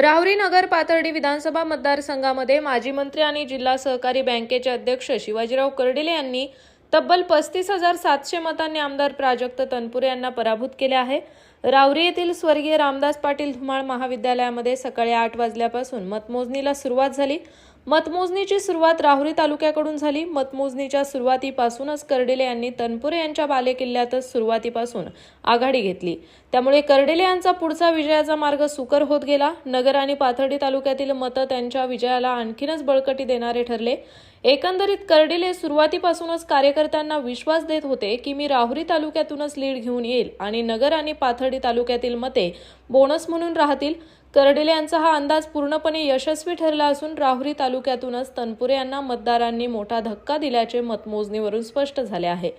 राहुरी नगर पाथर्डी विधानसभा मतदारसंघामध्ये माजी मंत्री आणि जिल्हा सहकारी बँकेचे अध्यक्ष शिवाजीराव कर्डिले यांनी तब्बल पस्तीस हजार सातशे मतांनी आमदार प्राजक्त तनपुरे यांना पराभूत केले आहे. राहुरी येथील स्वर्गीय रामदास पाटील धुमाळ महाविद्यालयामध्ये सकाळी आठ वाजल्यापासून मतमोजणीला सुरुवात झाली. मतमोजणीची सुरुवात राहुरी तालुक्याकडून झाली. मतमोजणीच्या सुरुवातीपासूनच कर्डिले यांनी तनपुरे यांच्या बालेकिल्ल्यातच सुरुवातीपासून आघाडी घेतली. त्यामुळे कर्डिले यांचा पुढचा विजयाचा मार्ग सुकर होत गेला. नगर आणि पाथर्डी तालुक्यातील मतं त्यांच्या विजयाला आणखीनच बळकटी देणारे ठरले. एकंदरीत कर्डिले सुरुवातीपासूनच कार्यकर्त्यांना विश्वास देत होते की मी राहुरी तालुक्यातूनच लीड घेऊन येईल आणि नगर आणि पाथर्डी तालुक्यातील मते बोनस म्हणून राहतील. करडिले यांचा हा अंदाज पूर्णपणे यशस्वी ठरला असून राहुरी तालुक्यातूनच तनपुरे यांना मतदारांनी मोठा धक्का दिल्याचे मतमोजणीवरून स्पष्ट झाले आहे.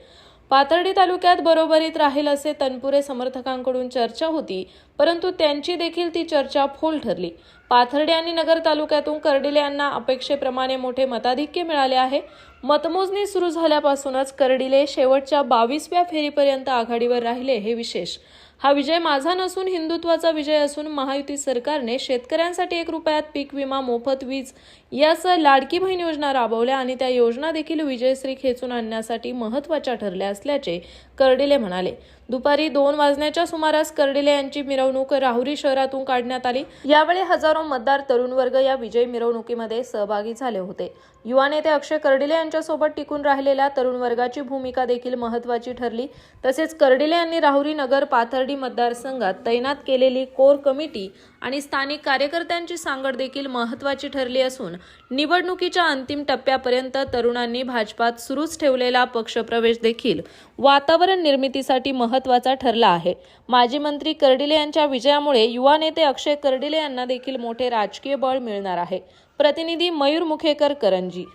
पाथर्डी तालुक्यात बरोबरीत राहील असे तनपुरे समर्थकांकडून चर्चा होती परंतु त्यांची देखील ती चर्चा फोल ठरली. पाथर्डी आणि नगर तालुक्यातून कर्डिले यांना अपेक्षेप्रमाणे मोठे मताधिक्य मिळाले आहे. मतमोजणी सुरू झाल्यापासूनच कर्डिले शेवटच्या बावीसव्या फेरीपर्यंत आघाडीवर राहिले हे विशेष. हा विजय माझा नसून हिंदुत्वाचा विजय असून महायुती सरकारने शेतकऱ्यांसाठी एक रुपयात पीक विमा मोफत वीज यासह लाडकी बहीण योजना राबवल्या आणि त्या योजना देखील विजयश्री खेचून आणण्यासाठी महत्त्वाच्या ठरल्या असल्याचे कर्डिले म्हणाले. दुपारी दोन वाजण्याच्या सुमारास कर्डिले यांची मिरवणूक राहुरी शहरातून काढण्यात आली. यावेळी हजारो मतदार तरुण वर्ग या विजय मिरवणुकीमध्ये सहभागी झाले होते. युवा नेते अक्षय कर्डिले यांच्यासोबत टिकून राहिलेल्या तरुण वर्गाची भूमिका देखील महत्वाची ठरली. तसेच कर्डिले यांनी राहुरी नगर पाथर्डी मतदारसंघात तैनात केलेली कोर कमिटी आणि स्थानिक कार्यकर्त्यांची सांगड देखील महत्वाची ठरली असून निवडणुकीच्या अंतिम टप्प्यापर्यंत तरुणांनी भाजपात सुरूच ठेवलेला पक्षप्रवेश देखील वातावरण निर्मितीसाठी महत्त्वाचा ठरला आहे. माजी मंत्री कर्डिले यांच्या विजयामुळे युवा नेते अक्षय कर्डिले यांना देखील मोठे राजकीय बळ मिळणार आहे. प्रतिनिधी मयूर मुखेकर करंजी.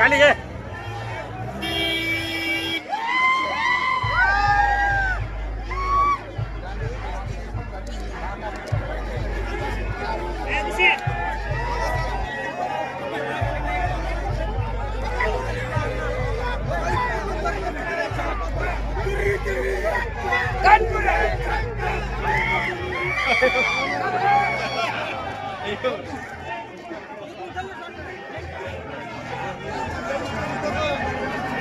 காணிக்கை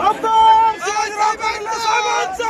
أفضل شهد ربك لصمت